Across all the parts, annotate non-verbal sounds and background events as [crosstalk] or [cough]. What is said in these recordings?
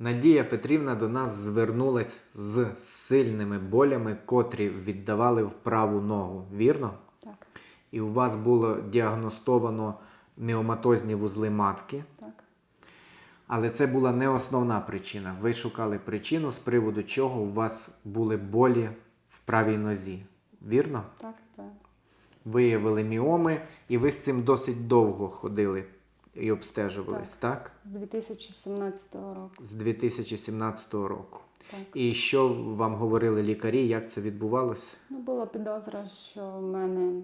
Надія Петрівна до нас звернулась з сильними болями, котрі віддавали в праву ногу. Вірно? Так, І у вас було діагностовано міоматозні вузли матки. так, Але це була не основна причина. Ви шукали причину, з приводу чого у вас були болі в правій нозі. Вірно? так, правильно. Виявили міоми, і ви з цим досить довго ходили і обстежувались, так? З 2017 року. З 2017 року. Так. І що вам говорили лікарі, як це відбувалося? Ну, була підозра, що в мене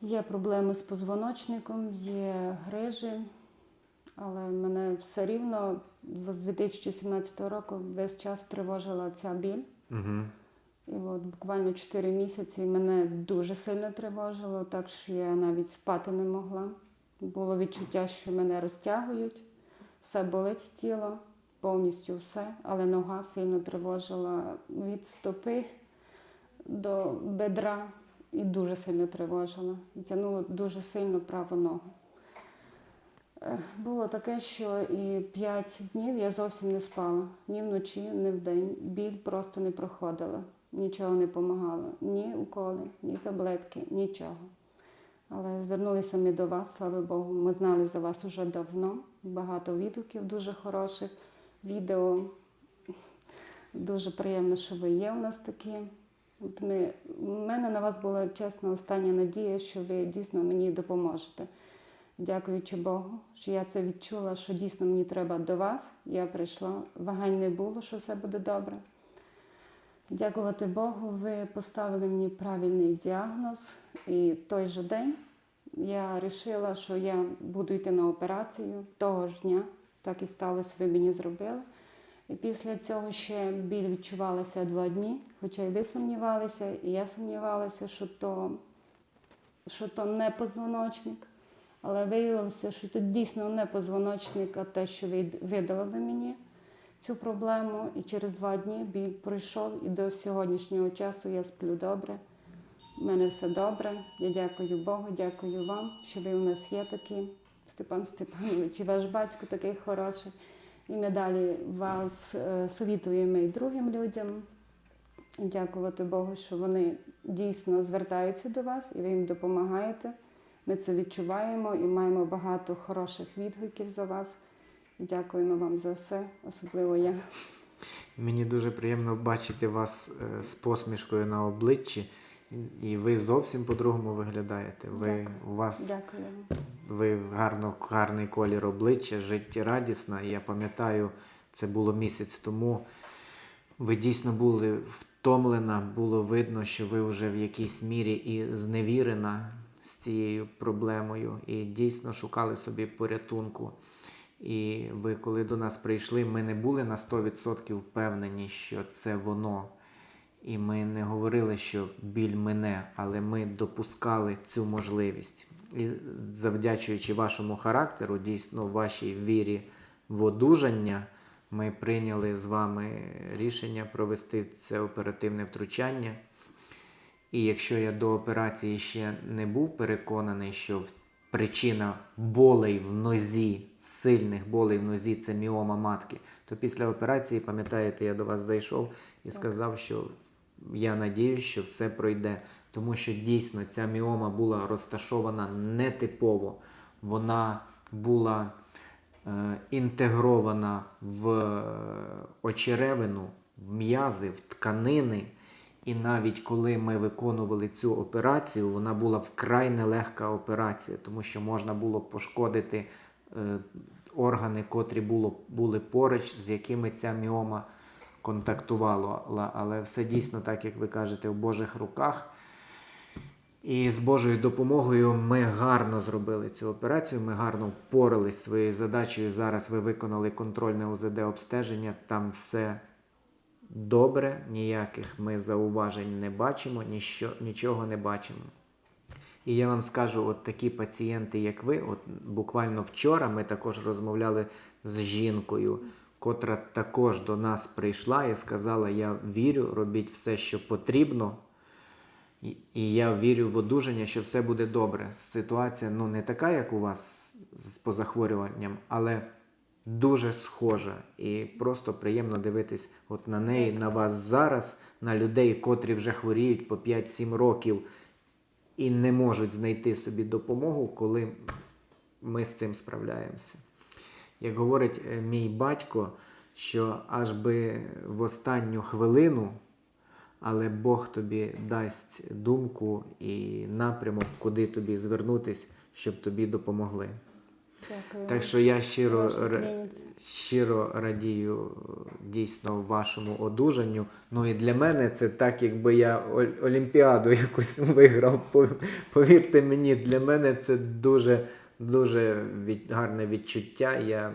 є проблеми з позвоночником, є грижі, але мене все рівно з 2017 року весь час тривожила ця біль. Угу. І от буквально 4 місяці мене дуже сильно тривожило, так що я навіть спати не могла. Було відчуття, що мене розтягують, все болить тіло, повністю все, але нога сильно тривожила від стопи до бедра і дуже сильно тривожила. І тягнуло дуже сильно праву ногу. Е, Було таке, що і 5 днів я зовсім не спала. Ні вночі, ні вдень. Біль просто не проходила. Нічого не допомагало. Ні уколи, ні таблетки, нічого. Але звернулися ми до вас, слава Богу. Ми знали за вас уже давно. Багато відгуків дуже хороших, відео. Дуже приємно, що ви є у нас такі. От ми, у мене на вас була чесна остання надія, що ви дійсно мені допоможете. Дякуючи Богу, що я це відчула, що дійсно мені треба до вас. Я прийшла, вагань не було, що все буде добре. Дякувати Богу, ви поставили мені правильний діагноз. І той же день я вирішила, що я буду йти на операцію того ж дня. Так і сталося, ви мені зробили. І після цього ще біль відчувалася два дні, хоча й ви сумнівалися, і я сумнівалася, що то, що то не позвоночник. Але виявилося, що тут дійсно не позвоночник, а те, що ви видалили мені цю проблему. І через два дні біль пройшов, і до сьогоднішнього часу я сплю добре. У мене все добре. Я дякую Богу, дякую вам, що ви у нас є такі, Степан Степанович, і ваш батько такий хороший. І ми далі вас е, совітуємо і другим людям. Дякувати Богу, що вони дійсно звертаються до вас і ви їм допомагаєте. Ми це відчуваємо і маємо багато хороших відгуків за вас. Дякуємо вам за все, особливо я. Мені дуже приємно бачити вас е, з посмішкою на обличчі, і ви зовсім по-другому виглядаєте. Ви, Дякую. у вас Дякую. ви гарно, гарний колір обличчя, життєрадісна. І я пам'ятаю, це було місяць тому. Ви дійсно були втомлена, було видно, що ви вже в якійсь мірі і зневірена з цією проблемою, і дійсно шукали собі порятунку. І ви, коли до нас прийшли, ми не були на 100% впевнені, що це воно. І ми не говорили, що біль мине, але ми допускали цю можливість. І завдячуючи вашому характеру, дійсно вашій вірі в одужання, ми прийняли з вами рішення провести це оперативне втручання. І якщо я до операції ще не був переконаний, що в- причина болей в нозі, сильних болей в нозі це міома матки, то після операції, пам'ятаєте, я до вас зайшов і сказав, що я надіюсь, що все пройде. Тому що дійсно ця міома була розташована нетипово. Вона була е, інтегрована в е, очеревину, в м'язи, в тканини. І навіть коли ми виконували цю операцію, вона була вкрай нелегка операція, тому що можна було пошкодити е, органи, котрі було, були поруч, з якими ця міома контактувала. Але все дійсно, так як ви кажете, в Божих руках. І з Божою допомогою ми гарно зробили цю операцію, ми гарно впоралися своєю задачею. Зараз ви виконали контрольне УЗД обстеження, там все добре, ніяких ми зауважень не бачимо, ніщо, нічого не бачимо. І я вам скажу, от такі пацієнти, як ви, от буквально вчора ми також розмовляли з жінкою, котра також до нас прийшла і сказала: Я вірю, робіть все, що потрібно. І, я вірю в одужання, що все буде добре. Ситуація ну, не така, як у вас з позахворюванням, але дуже схожа. І просто приємно дивитись от на неї, на вас зараз, на людей, котрі вже хворіють по 5-7 років і не можуть знайти собі допомогу, коли ми з цим справляємося. Як говорить е, мій батько, що аж би в останню хвилину, але Бог тобі дасть думку і напрямок, куди тобі звернутись, щоб тобі допомогли. Дякую. Так що я щиро, щиро радію е, дійсно вашому одужанню. Ну і для мене це так, якби я Олімпіаду [laughs] якусь виграв. Повірте мені, для мене це дуже, дуже від, гарне відчуття. Я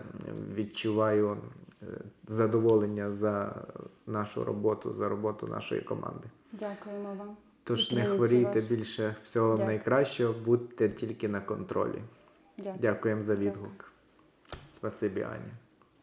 відчуваю е, задоволення за нашу роботу, за роботу нашої команди. Дякуємо вам. Тож не хворійте вашій. більше всього Дякую. найкращого, будьте тільки на контролі. Дякую. Дякуємо за відгук. Спасибі, Аня.